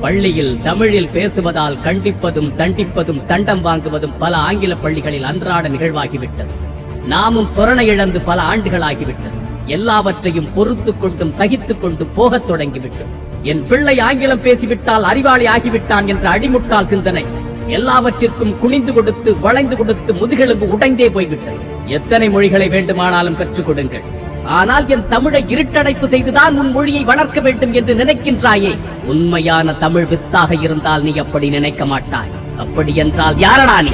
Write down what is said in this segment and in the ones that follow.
பள்ளியில் தமிழில் பேசுவதால் கண்டிப்பதும் தண்டிப்பதும் தண்டம் வாங்குவதும் பல ஆங்கில பள்ளிகளில் அன்றாட நிகழ்வாகிவிட்டது. நாமும் சொரணை இழந்து பல ஆண்டுகளாகிவிட்டது. எல்லாவற்றையும் பொறுத்துக் கொண்டும் சகித்துக் கொண்டு போகத் தொடங்கிவிட்டோம். என் பிள்ளை ஆங்கிலம் பேசிவிட்டால் அறிவாளி ஆகிவிட்டான் என்ற அடிமுட்டால் சிந்தனை எல்லாவற்றிற்கும் குனிந்து கொடுத்து வளைந்து கொடுத்து முதுகெலும்பு உடைந்தே போய்விட்டது. எத்தனை மொழிகளை வேண்டுமானாலும் கற்றுக் கொடுங்கள். ஆனால் என் தமிழை இருட்டடைப்பு செய்துதான் உன் மொழியை வளர்க்க வேண்டும் என்று நினைக்கின்றாயே. உண்மையான தமிழ் வித்தாக இருந்தால் நீ அப்படி நினைக்க மாட்டாய். அப்படி என்றால் யாரடா நீ?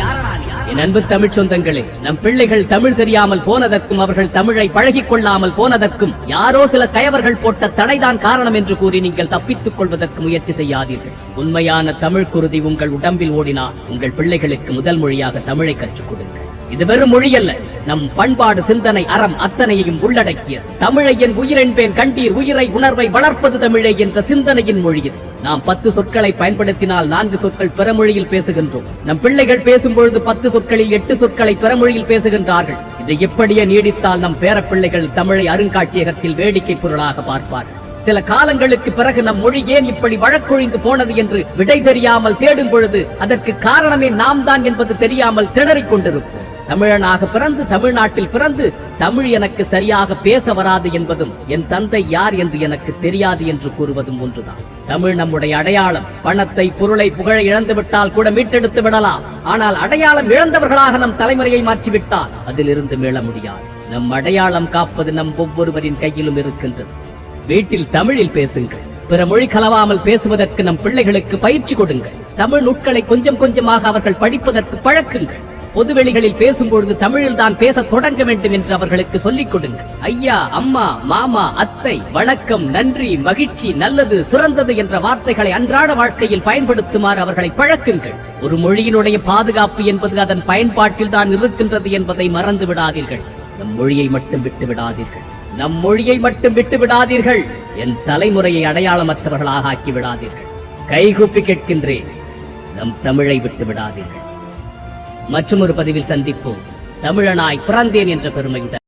என் அன்பு தமிழ் சொந்தங்களே நம் பிள்ளைகள் தமிழ் தெரியாமல் போனதற்கும் அவர்கள் தமிழை பழகிக் கொள்ளாமல் போனதற்கும் யாரோ சில கயவர்கள் போட்ட தடைதான் காரணம் என்று கூறி நீங்கள் தப்பித்துக் கொள்வதற்கு முயற்சி செய்யாதீர்கள். உண்மையான தமிழ் குருதி உங்கள் உடம்பில் ஓடினால் உங்கள் பிள்ளைகளுக்கு முதல் மொழியாக தமிழை கற்றுக் கொடுங்கள். இது வெறும் மொழி அல்ல நம் பண்பாடு சிந்தனை அறம் அத்தனையையும் உள்ளடக்கிய தமிழை என் உயிரென்பேன் கண்டீர் உயிரை உணர்வை வளர்ப்பது தமிழை என்ற சிந்தனையின் மொழி நாம் பத்து சொற்களை பயன்படுத்தினால் நான்கு சொற்கள் பிறமொழியில் பேசுகின்றோம். நம் பிள்ளைகள் பேசும்பொழுது பத்து சொற்களில் எட்டு சொற்களை பிறமொழியில் பேசுகின்றார்கள். இது எப்படியே நீடித்தால் நம் பேரப்பிள்ளைகள் தமிழை அருங்காட்சியகத்தில் வேடிக்கை பொருளாக பார்ப்பார்கள் சில காலங்களுக்கு பிறகு நம் மொழி ஏன் இப்படி வழக்கொழிந்து போனது என்று விடை தெரியாமல் தேடும் பொழுது அதற்கு காரணமே நாம் தான் என்பது தெரியாமல் திணறிக் கொண்டிருப்போம். தமிழனாக பிறந்து தமிழ்நாட்டில் பிறந்து தமிழ் எனக்கு சரியாக பேச வராது என்பதும் என் தந்தை யார் என்று எனக்கு தெரியாது என்று கூறுவதும் ஒன்றுதான். தமிழ் நம்முடைய அடையாளம். பணத்தை பொருளை புகழை இழந்து விட்டால் கூட மீட்டெடுத்து விடலாம். ஆனால் அடையாளம் இழந்தவர்களாக நம் தலைமுறையை மாற்றிவிட்டால் அதிலிருந்து மீள முடியாது. நம் அடையாளம் காப்பது நம் ஒவ்வொருவரின் கையிலும் இருக்கின்றது. வீட்டில் தமிழில் பேசுங்கள். பிற மொழி கலவாமல் பேசுவதற்கு நம் பிள்ளைகளுக்கு பயிற்சி கொடுங்கள். தமிழ் நுட்களை கொஞ்சம் கொஞ்சமாக அவர்கள் படிப்பதற்கு பழக்குங்கள். பொதுவெளிகளில் பேசும்பொழுது தமிழில் தான் பேச தொடங்க வேண்டும் என்று அவர்களுக்கு சொல்லிக் கொடுங்கள் ஐயா அம்மா மாமா அத்தை வணக்கம் நன்றி மகிழ்ச்சி நல்லது சிறந்தது என்ற வார்த்தைகளை அன்றாட வாழ்க்கையில் பயன்படுத்துமாறு அவர்களை பழக்குங்கள். ஒரு மொழியினுடைய பாதுகாப்பு என்பது அதன் பயன்பாட்டில் தான் இருக்கின்றது என்பதை மறந்து விடாதீர்கள். நம் மொழியை மட்டும் விட்டு விடாதீர்கள். நம் மொழியை மட்டும் விட்டு விடாதீர்கள். என் தலைமுறையை அடையாளமற்றவர்களாக ஆக்கி விடாதீர்கள். கைகூப்பி கேட்கின்றேன். நம் தமிழை விட்டு விடாதீர்கள். மற்றும் ஒரு பதிவில் சந்திப்போம். தமிழனாய் பிறந்தேன் என்ற பெருமையுடன்.